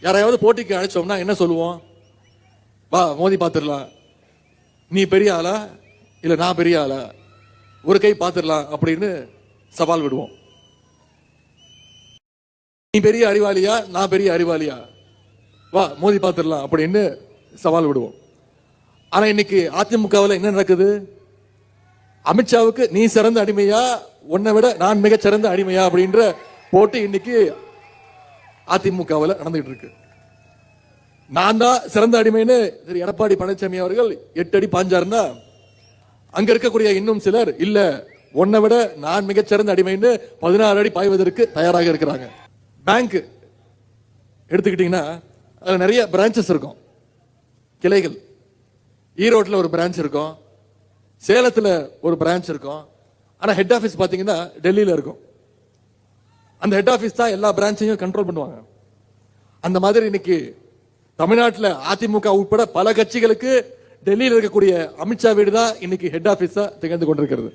யாரையாவது போட்டிக்கு அழைச்சோம்னா என்ன சொல்லுவோம்? வா மோதி பார்த்துடலாம். நீ பெரிய ஆளா? இல்லை நான் பெரிய ஆளா? ஒரு கை பார்த்துடலாம் அப்படின்னு சவால் விடுவோம். நீ பெரிய அறிவாளியா? நான் பெரிய அறிவாளியா? வா மோதி பார்த்துடலாம் அப்படின்னு சவால் விடுவோம். ஆனா இன்னைக்கு அதிமுகவில் என்ன நடக்குது? அமித்ஷாவுக்கு நீ சிறந்த அடிமையா? உன்னை விட நான் மிகச்சிறந்த அடிமையா? அப்படின்ற போட்டி இன்னைக்கு அதிமுகவில் நடந்துகிட்டு இருக்கு நான் தான் சிறந்த அடிமைன்னு திரு எடப்பாடி பழனிசாமி அவர்கள் எட்டு அடி பாஞ்சாருன்னா அங்க இருக்கக்கூடிய இன்னும் சிலர் இல்ல உன்னை விட நான் மிகச்சிறந்த அடிமைன்னு பதினாறு அடி பாய்வதற்கு தயாராக இருக்கிறாங்க. பேங்க் எடுத்துக்கிட்டீங்கன்னா அதில் நிறைய பிரான்ச்சஸ் இருக்கும். கிளைகள். ஈரோட்டில் ஒரு பிரான்ச் இருக்கும். சேலத்தில் ஒரு பிரான்ச் இருக்கும். ஆனால் ஹெட் ஆஃபீஸ் பார்த்தீங்கன்னா டெல்லியில் இருக்கும். அந்த ஹெட் ஆஃபீஸ் தான் எல்லா பிரான்ச்சையும் கண்ட்ரோல் பண்ணுவாங்க. அந்த மாதிரி இன்னைக்கு தமிழ்நாட்டில் அதிமுக உட்பட பல கட்சிகளுக்கு டெல்லியில் இருக்கக்கூடிய அமித்ஷா வீடு தான் இன்னைக்கு ஹெட் ஆஃபீஸாக திகழ்ந்து கொண்டிருக்கிறது.